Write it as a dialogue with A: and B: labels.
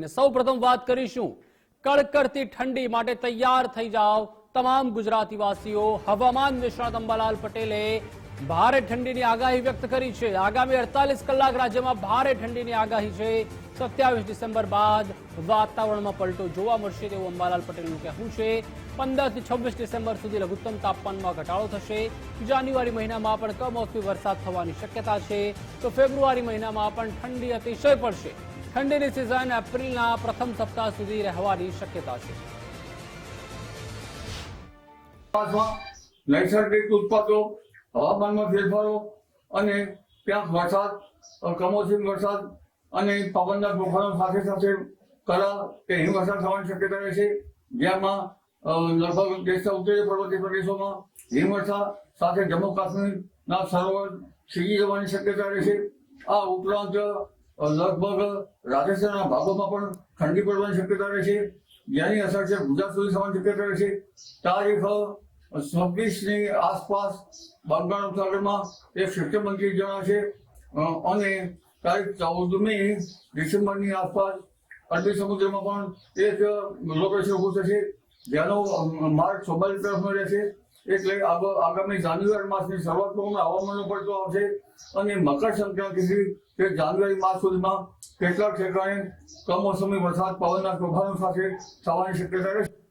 A: અને સૌ પ્રથમ વાત કરીશું. કડકડતી ઠંડી માટે તૈયાર થઈ જાઓ તમામ ગુજરાતીવાસીઓ. હવામાન નિષ્ણાત અંબાલાલ પટેલે ભારે ઠંડીની આગાહી વ્યક્ત કરી છે. આગામી અડતાલીસ કલાક રાજ્યમાં ભારે ઠંડીની આગાહી છે. સત્યાવીસ ડિસેમ્બર બાદ વાતાવરણમાં પલટો જોવા મળશે તેવું અંબાલાલ પટેલનું કહેવું છે. પંદરથી છવ્વીસ ડિસેમ્બર સુધી લઘુત્તમ તાપમાનમાં ઘટાડો થશે. જાન્યુઆરી મહિનામાં પણ કમોસમી વરસાદ થવાની શક્યતા છે. તો ફેબ્રુઆરી મહિનામાં પણ ઠંડી અતિશય પડશે. ઠંડીની સિઝન એપ્રિલના પ્રથમ સપ્તાહ સુધી રહેવાની શક્યતા છે.
B: નૈસર્ગિક ઉત્પાદો, હવામાનમાં ફેરફારો અને ત્યાં વરસાદ કમોસમી વરસાદ અને પવનના તોફાનો સાથે સાથે કરા કે હિમવર્ષા થવાની શક્યતા રહે છે. જેમાં લગભગ દેશના ઉત્તરીય પર્વતીય પ્રદેશોમાં હિમવર્ષા સાથે જમ્મુ કાશ્મીરના સરોવર છીગી જવાની શક્યતા રહે છે. આ ઉપરાંત લગભગ રાજસ્થાનના ભાગોમાં પણ ઠંડી પડવાની શક્યતા રહે છે. જેની અસર છે, ગુજરાત સુધી થવાની શક્યતા રહે છે. તારીખ છવ્વીસની આસપાસ બંગાળ ઉપસાગરમાં એક સિસ્ટમ બનતી જણાશે અને તારીખ ચૌદમી ડિસેમ્બરની આસપાસ અરબી સમુદ્રમાં પણ એક લોકેશન ઊભું થશે. જેનો માર્ગ સોમાલી તરફનો રહેશે. એટલે આગ- આગામી જાન્યુઆરી માસની શરૂઆતમાં હવામાન પડતો આવશે અને મકર સંક્રાંતિથી તે જાન્યુઆરી માસ સુધીમાં કેટલાક ઠેકાણે કમોસમી વરસાદ, પવનના તોફાનો સાથે થવાની શક્યતા રહેશે.